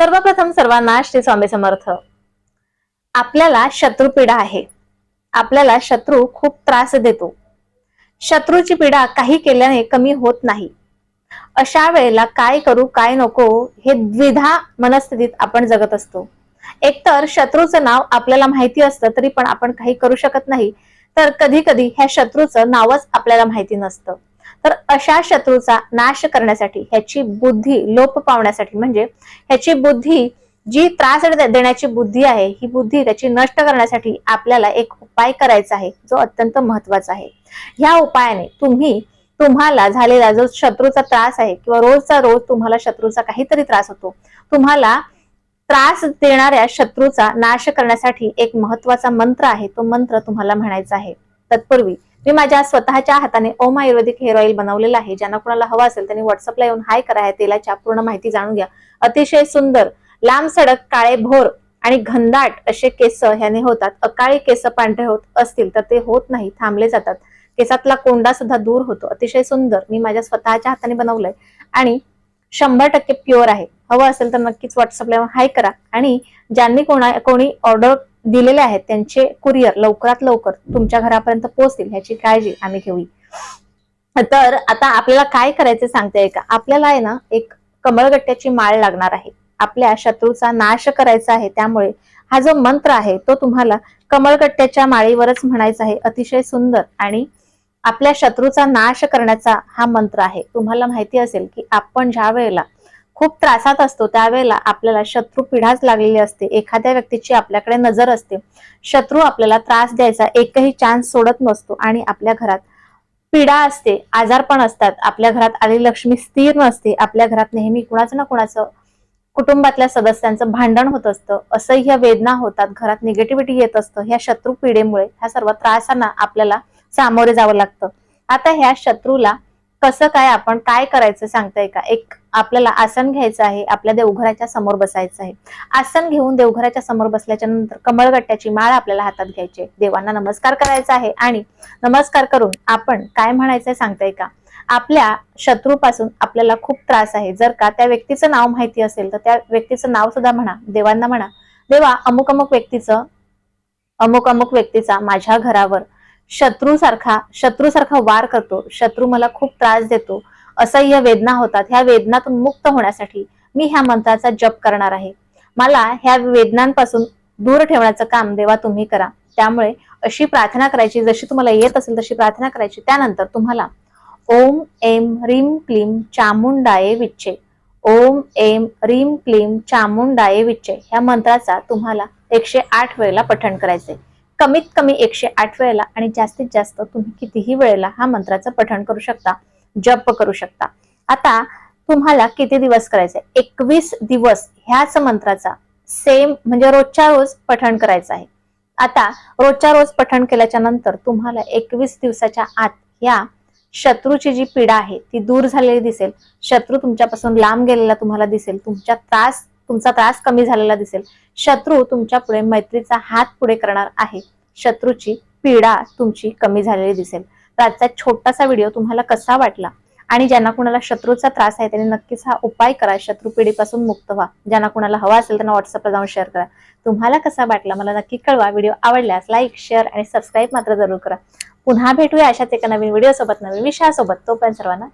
सर्वप्रथम सर्वांना श्री स्वामी समर्थ. आपल्याला शत्रू पीडा आहे. आपल्याला शत्रू खूप त्रास देतो. शत्रूची पीडा काही केल्याने कमी होत नाही. अशा वेळेला काय करू काय नको हे द्विधा मनस्थितीत आपण जगत असतो. एकतर शत्रूचं नाव आपल्याला माहिती असतं तरी पण आपण काही करू शकत नाही. तर कधी कधी ह्या शत्रूचं नावच आपल्याला माहिती नसतं. तर अशा शत्रूचा नाश करण्यासाठी ह्याची बुद्धी लोप पावण्यासाठी म्हणजे ह्याची बुद्धी जी त्रास देण्याची बुद्धी आहे ही बुद्धी त्याची नष्ट करण्यासाठी आपल्याला एक उपाय करायचा आहे जो अत्यंत महत्त्वाचा आहे. ह्या उपायाने तुम्ही तुम्हाला झालेला जो शत्रूचा त्रास आहे किंवा रोजचा रोज तुम्हाला शत्रूचा काहीतरी त्रास होतो तुम्हाला त्रास देणाऱ्या शत्रूचा नाश करण्यासाठी एक महत्त्वाचा मंत्र आहे तो मंत्र तुम्हाला म्हणायचा आहे. तत्पूर्वी मी माझ्या स्वतःच्या हाताने ओम आयुर्वेदिक हेअर ऑइल बनवलेलं आहे. ज्यांना कोणाला हवा असेल त्यांनी व्हॉट्सअपला येऊन हाय करा. या तेलाच्या पूर्ण माहिती जाणून घ्या. अतिशय सुंदर लांब सडक काळे भोर आणि घनदाट असे केस ह्याने होतात. अकाळी केस पांढरे होत असतील तर ते होत नाही थांबले जातात. केसातला कोंडा सुद्धा दूर होतो. अतिशय सुंदर. मी माझ्या स्वतःच्या हाताने बनवलंय आणि शंभर टक्के प्युअर आहे. हवं असेल तर नक्कीच व्हॉट्सअपला येऊन हाय करा. आणि ज्यांनी कोणा कोणी ऑर्डर दिलेले आहेत त्यांचे कुरिअर लवकरात लवकर तुमच्या घरापर्यंत पोहोचतील ह्याची काळजी आम्ही घेऊ. तर आता आपल्याला काय करायचं सांगते का आपल्याला आहे ना एक कमळगट्ट्याची माळ लागणार आहे. आपल्या शत्रूचा नाश करायचा आहे त्यामुळे हा जो मंत्र आहे तो तुम्हाला कमळगट्ट्याच्या माळीवरच म्हणायचा आहे. अतिशय सुंदर आणि आपल्या शत्रूचा नाश करण्याचा हा मंत्र आहे. तुम्हाला माहिती असेल की आपण ज्या वेळेला खूप त्रासात असतो. त्यावेळेला आपल्याला शत्रू पिढाच लागलेली असते. एखाद्या व्यक्तीची आपल्याकडे नजर असते. शत्रू आपल्याला त्रास द्यायचा. एकही चान्स सोडत नसतो आणि आपल्या घरात पीडा असते आजारपण असतात. आपल्या घरात आलेली लक्ष्मी स्थिर नसते. आपल्या घरात नेहमी कुणाचं ना कुणाचं कुटुंबातल्या सदस्यांचं भांडण होत असतं. असह्य वेदना होतात. घरात निगेटिव्हिटी येत असतं. ह्या शत्रू पिढेमुळे ह्या सर्व त्रासांना आपल्याला सामोरे जावं लागतं. आता ह्या शत्रूला कसं काय आपण काय करायचं सांगताय का? एक आपल्याला आसन घ्यायचं आहे आपल्या देवघराच्या समोर बसायचं आहे. आसन घेऊन देवघराच्या समोर बसल्याच्या नंतर कमळगट्ट्याची माळ आपल्याला हातात घ्यायची देवांना नमस्कार करायचा आहे आणि नमस्कार करून आपण काय म्हणायचंय सांगताय का? आपल्या शत्रूपासून आपल्याला खूप त्रास आहे. जर का त्या व्यक्तीचं नाव माहिती असेल तर त्या व्यक्तीचं नाव सुद्धा म्हणा देवांना म्हणा. देवा अमुक अमुक व्यक्तीचं अमुक अमुक व्यक्तीचा माझ्या घरावर शत्रू सारखा शत्रू सारखा वार करतो. शत्रू मला खूप त्रास देतो. असह्य वेदना होतात. ह्या वेदनातून मुक्त होण्यासाठी मी ह्या मंत्राचा जप करणार आहे. मला ह्या वेदनांपासून दूर ठेवण्याचं काम देवा तुम्ही करा. त्यामुळे अशी प्रार्थना करायची जशी तुम्हाला येत असेल तशी प्रार्थना करायची. त्यानंतर तुम्हाला ओम एम रीम क्लीम चामुंडाये विच्चे. ओम एम रीम क्लीम चामुंडाये विच्चे. ह्या मंत्राचा तुम्हाला एकशे आठ वेळेला पठण करायचंय. कमीत कमी एकशे आठ वेळेला आणि जास्तीत जास्त तुम्ही कितीही वेळेला हा मंत्राचं पठण करू शकता जप करू शकता. आता तुम्हाला किती दिवस करायचे एकवीस दिवस ह्याच मंत्राचा सेम म्हणजे रोजच्या रोज पठण करायचं आहे. आता रोजच्या रोज पठण केल्याच्यानंतर तुम्हाला एकवीस दिवसाच्या आत या शत्रूची जी पीडा आहे ती दूर झालेली दिसेल. शत्रू तुमच्यापासून लांब गेलेला तुम्हाला दिसेल. तुमच्या त्रास तुमचा त्रास कमी झालेला दिसेल. शत्रू तुमच्यापुढे मैत्रीचा हात पुढे करणार आहे. शत्रूची पीडा तुमची कमी झालेली दिसेल. तर आजचा छोटासा व्हिडिओ तुम्हाला कसा वाटला? आणि ज्यांना कुणाला शत्रूचा त्रास आहे त्यांनी नक्कीच हा उपाय करा. शत्रू पिढीपासून मुक्त व्हा. ज्यांना कुणाला हवा असेल त्यांना व्हॉट्सअपला जाऊन शेअर करा. तुम्हाला कसा वाटला? मला नक्की कळवा. व्हिडिओ आवडल्यास लाईक शेअर आणि सबस्क्राईब मात्र जरूर करा. पुन्हा भेटूया अशाच एका नवीन व्हिडिओ सोबत नवीन विषयासोबत. तोपर्यंत सर्वांना